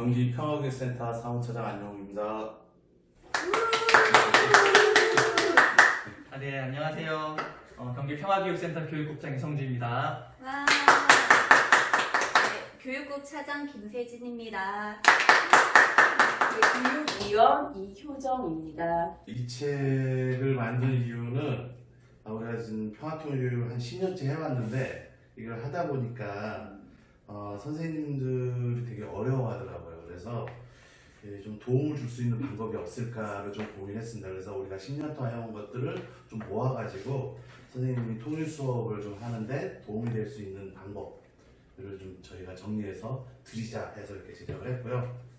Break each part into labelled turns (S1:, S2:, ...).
S1: 경기 평화교육센터 사무처장 안영욱입니다.
S2: 아, 네, 안녕하세요. 어, 경기 평화교육센터 교육국장 이성주입니다.
S3: 와. 네, 교육국 차장 김세진입니다.
S4: 네, 교육위원 이효정입니다.
S1: 이 책을 만든 이유는 아, 우리가 지금 평화통일교육을 한 10년째 해왔는데 이걸 하다 보니까 어, 선생님들이 되게 어려워하더라고요. 그래서 예, 좀 도움을 줄 수 있는 방법이 없을까를 좀 고민했습니다. 그래서 우리가 10년 동안 해온 것들을 좀 모아가지고 선생님이 통일 수업을 좀 하는데 도움이 될 수 있는 방법들을 좀 저희가 정리해서 드리자 해서 이렇게 제작을 했고요.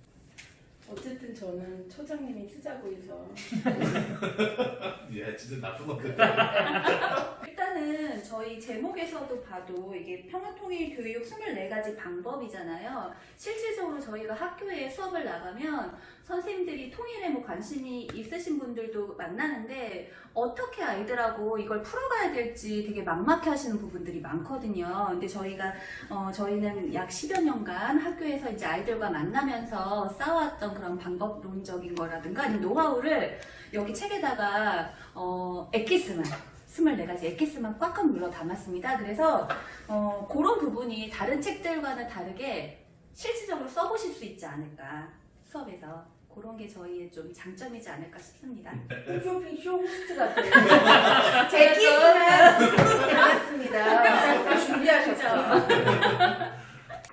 S4: 어쨌든 저는 처장님이 쓰자고 해서
S1: 예, 진짜 나쁜 것
S3: 일단은 저희 제목에서도 봐도 이게 평화통일 교육 24가지 방법이잖아요. 실질적으로 저희가 학교에 수업을 나가면 선생님들이 통일에 뭐 관심이 있으신 분들도 만나는데 어떻게 아이들하고 이걸 풀어가야 될지 되게 막막해 하시는 부분들이 많거든요. 근데 저희가, 어, 저희는 약 10여 년간 학교에서 이제 아이들과 만나면서 쌓아왔던 그런 방법론적인 거라든가 아니면 노하우를 여기 책에다가, 어, 엑기스만 24가지 엑기스만 꽉꽉 눌러 담았습니다. 그래서 어, 그런 부분이 다른 책들과는 다르게 실질적으로 써보실 수 있지 않을까 수업에서 그런 게 저희의 좀 장점이지 않을까 싶습니다.
S4: 쇼핑 쇼호스트 같아요. 엑기스만 담았습니다. 준비하셨죠?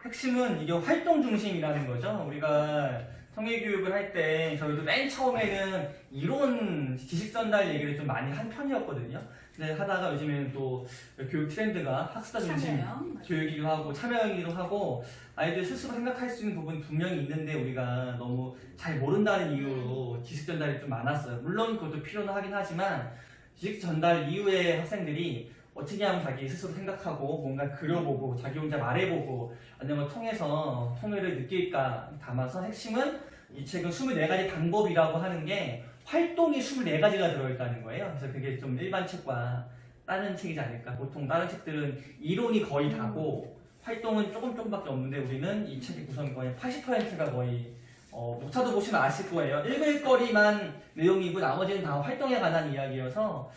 S2: 핵심은 이게 활동 중심이라는 거죠. 우리가 통일교육을 할 때 저희도 맨 처음에는 이론 지식 전달 얘기를 좀 많이 한 편이었거든요. 근데 하다가 요즘에는 또 교육 트렌드가 학습자 중심. 교육이기도 하고 참여이기도 하고 아이들 스스로 생각할 수 있는 부분 분명히 있는데 우리가 너무 잘 모른다는 이유로 지식 전달이 좀 많았어요. 물론 그것도 필요는 하긴 하지만 지식 전달 이후에 학생들이 어떻게 하면 자기 스스로 생각하고 뭔가 그려보고 자기 혼자 말해보고 아니면 통해서 통일을 느낄까 담아서 핵심은 이 책은 24가지 방법이라고 하는 게 활동이 24가지가 들어있다는 거예요. 그래서 그게 좀 일반 책과 다른 책이지 않을까. 보통 다른 책들은 이론이 거의 다고 활동은 조금 조금밖에 없는데 우리는 이 책의 구성이 거의 80%가 거의 어, 목차도 보시면 아실 거예요. 읽을 거리만 내용이고 나머지는 다 활동에 관한 이야기여서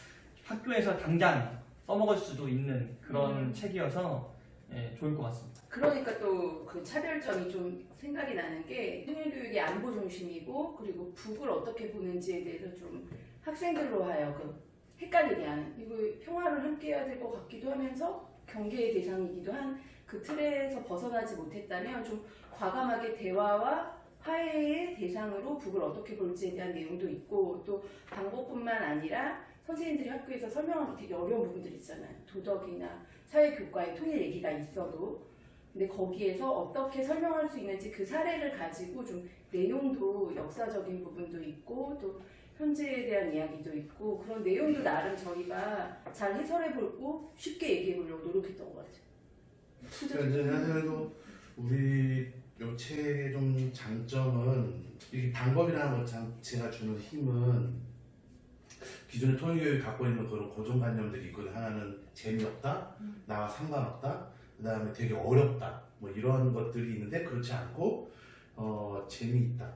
S2: 학교에서 당장 써먹을 수도 있는 그런 책이어서 예, 좋을 것 같습니다.
S4: 그러니까 또 그 차별점이 좀 생각이 나는 게 통일교육이 안보 중심이고 그리고 북을 어떻게 보는지에 대해서 좀 학생들로 하여금 헷갈리게 하는 이거 평화를 함께 해야 될 것 같기도 하면서 경계의 대상이기도 한 그 틀에서 벗어나지 못했다면 좀 과감하게 대화와 화해의 대상으로 북을 어떻게 볼지에 대한 내용도 있고 또 방법뿐만 아니라 선생님들이 학교에서 설명하기 되게 어려운 부분들 있잖아요. 도덕이나 사회교과의 통일 얘기가 있어도 근데 거기에서 어떻게 설명할 수 있는지 그 사례를 가지고 좀 내용도 역사적인 부분도 있고 또 현재에 대한 이야기도 있고 그런 내용도 나름 저희가 잘 해설해 보고 쉽게 얘기해 보려고 노력했던 것 같아요.
S1: 그러니까 사실도 우리 요 책의 좀 장점은 이 방법이라는 것 자체가 주는 힘은 기존의 통일교육이 갖고 있는 그런 고정관념들이 있거든. 하나는 재미없다, 나와 상관없다, 그 다음에 되게 어렵다. 뭐 이런 것들이 있는데 그렇지 않고 어, 재미있다.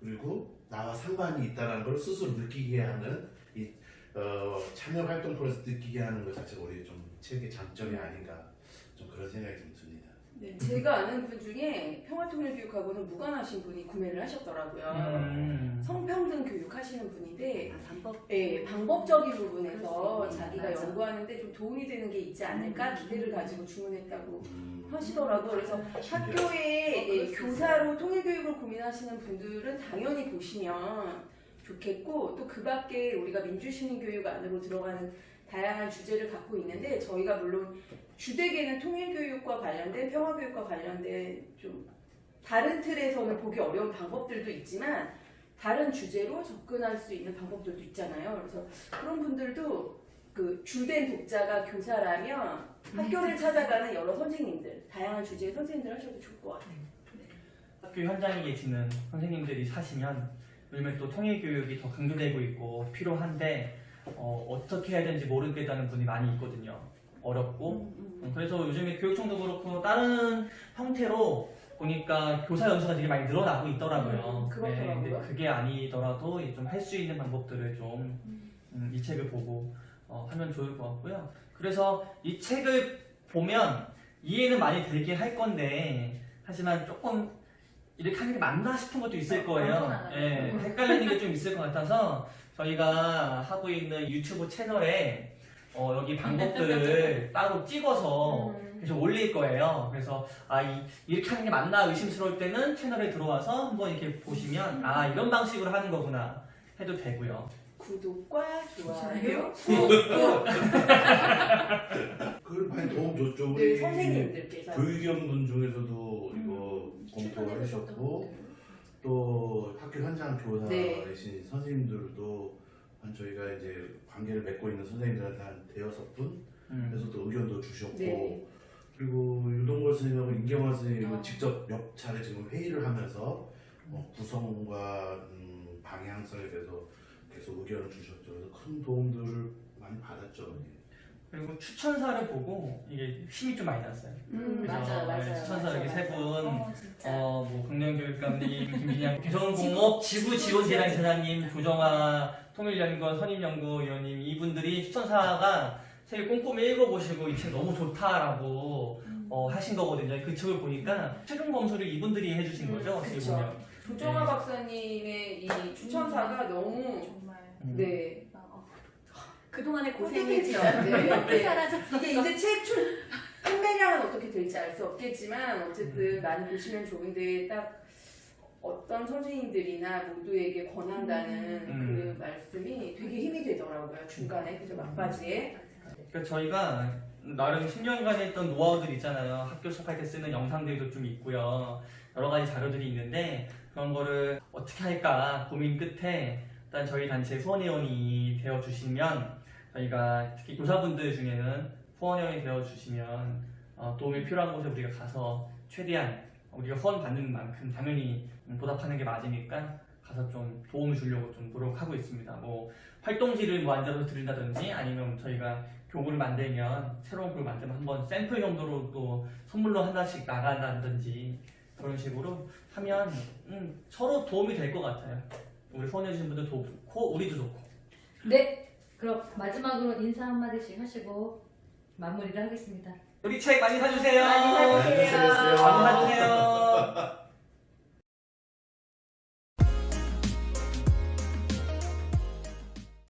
S1: 그리고 나와 상관이 있다는 걸 스스로 느끼게 하는 이 어, 참여 활동 통해서 느끼게 하는 것 자체가 우리 좀 책의 장점이 아닌가 좀 그런 생각이 좀 듭니다.
S4: 네, 제가 아는 분 중에 평화통일교육하고는 무관하신 분이 구매를 하셨더라고요.
S2: 음.
S4: 성평등 교육 하시는 분인데
S3: 방법
S4: 네, 방법적인 부분에서. 자기가
S3: 맞아.
S4: 연구하는데 좀 도움이 되는 게 있지 않을까
S3: 음.
S4: 기대를 가지고 주문했다고
S1: 음.
S4: 하시더라고요. 그래서 학교에
S3: 어,
S4: 예, 교사로 통일교육을 고민하시는 분들은 당연히 보시면 좋겠고 또 그 밖에 우리가 민주시민교육 안으로 들어가는 다양한 주제를 갖고 있는데 저희가 물론 주되게는 통일교육과 관련된 평화교육과 관련된 좀 다른 틀에서는 보기 어려운 방법들도 있지만 다른 주제로 접근할 수 있는 방법들도 있잖아요. 그래서 그런 분들도 그 주된 독자가 교사라면 학교를 찾아가는 여러 선생님들, 다양한 주제의 선생님들 하셔도 좋을 것 같아요.
S2: 학교 현장에 계시는 선생님들이 사시면 요즘에 또 통일교육이 더 강조되고 있고 필요한데 어, 어떻게 해야 되는지 모르겠다는 분이 많이 있거든요. 어렵고
S3: 음, 음.
S2: 음, 그래서 요즘에 교육청도 그렇고 다른 형태로 보니까 교사 연수가 되게 많이 늘어나고 있더라고요.
S4: 음, 그렇더라고요.
S2: 근데 그게 아니더라도 좀 할 수 있는 방법들을 좀 음, 이 책을 보고 어, 하면 좋을 것 같고요. 그래서 이 책을 보면 이해는 많이 되긴 할 건데 하지만 조금 이렇게 하는 게 맞나 싶은 것도 있을 거예요.
S3: 엉뚱하다.
S2: 예, 헷갈리는 게 좀 있을 것 같아서 저희가 하고 있는 유튜브 채널에 어, 여기 방법들을 따로 찍어서
S4: 음.
S2: 계속 올릴 거예요. 그래서 아 이, 이렇게 하는 게 맞나 의심스러울 때는 채널에 들어와서 한번 이렇게 보시면 아 이런 방식으로 하는 거구나 해도 되고요.
S4: 구독과 좋아요.
S1: 그걸 많이 도움 줬죠.
S4: 네,
S1: 우리
S4: 선생님들께서
S1: 교육위원분 중에서도 이거 검토를 하셨고 또 학교 현장
S4: 네.
S1: 교사이신 선생님들도 한 저희가 이제 관계를 맺고 있는 선생님들한테 한 대여섯 분
S2: 음.
S1: 그래서 또 의견도 주셨고
S4: 네.
S1: 그리고 유동걸 선생님하고 임경환 선생님은
S3: 어.
S1: 직접 몇 차례 지금 회의를 하면서 뭐 구성과 음, 방향성에 대해서 계속 의견을 주셨죠. 그래서 큰 도움들을.
S2: 그리고 추천사를 보고 이게 힘이 좀 많이 났어요.
S4: 음,
S2: 그죠?
S4: 맞아요, 맞아요.
S2: 네, 추천사
S4: 맞아요,
S2: 여기 세. 분,
S3: 어, 진짜.
S2: 어, 뭐 강령교육감님, 김진양 개성공업 지구지원재단 이사장님, 조정아 통일연구원 선임연구위원님 이분들이 추천사가 책을 꼼꼼히 읽어보시고 이 책 너무 좋다라고 어, 하신 거거든요. 그 책을 보니까 최종 검수를 이분들이 해주신
S4: 음,
S2: 거죠. 어떻게
S4: 그쵸.
S2: 보면.
S4: 조정아
S2: 네.
S4: 박사님의 이 추천사가 너무
S3: 정말.
S2: 음.
S4: 네
S3: 어, 그동안의 고생이
S4: 고생했죠.
S3: 진짜
S4: 네,
S3: 이렇게
S4: 네.
S3: 사라졌어.
S4: 이게 이제 책 출, 판매량은 어떻게 될지 알 수 없겠지만 어쨌든 많이 보시면 좋은데 딱 어떤 선생님들이나 모두에게 권한다는
S2: 음.
S4: 그 말씀이 되게 힘이 되더라고요 중간에 그죠 막바지에
S2: 그러니까 저희가 나름 10년간에 했던 노하우들 있잖아요. 학교 수업할 때 쓰는 영상들도 좀 있고요. 여러 가지 자료들이 있는데 그런 거를 어떻게 할까 고민 끝에 일단 저희 단체 후원회원이 되어주시면 저희가 특히 교사분들 중에는 후원회원이 되어주시면 어, 도움이 필요한 곳에 우리가 가서 최대한 우리가 후원 받는 만큼 당연히 보답하는 게 맞으니까 가서 좀 도움을 주려고 좀 노력하고 있습니다. 뭐 활동지를 뭐 앉아서 드린다든지 아니면 저희가 교구를 만들면 새로운 교구를 만들면 한번 샘플 정도로 또 선물로 하나씩 나간다든지 그런 식으로 하면 음, 서로 도움이 될 것 같아요. 우리 후원해주신 분들 도 좋고 우리도 좋고
S5: 네, 그럼 마지막으로 인사 한마디씩 하시고 마무리를 하겠습니다.
S2: 우리 책 많이 사주세요.
S4: 많이 사주세요.
S1: 많이 사주세요.
S2: 많이 사주세요.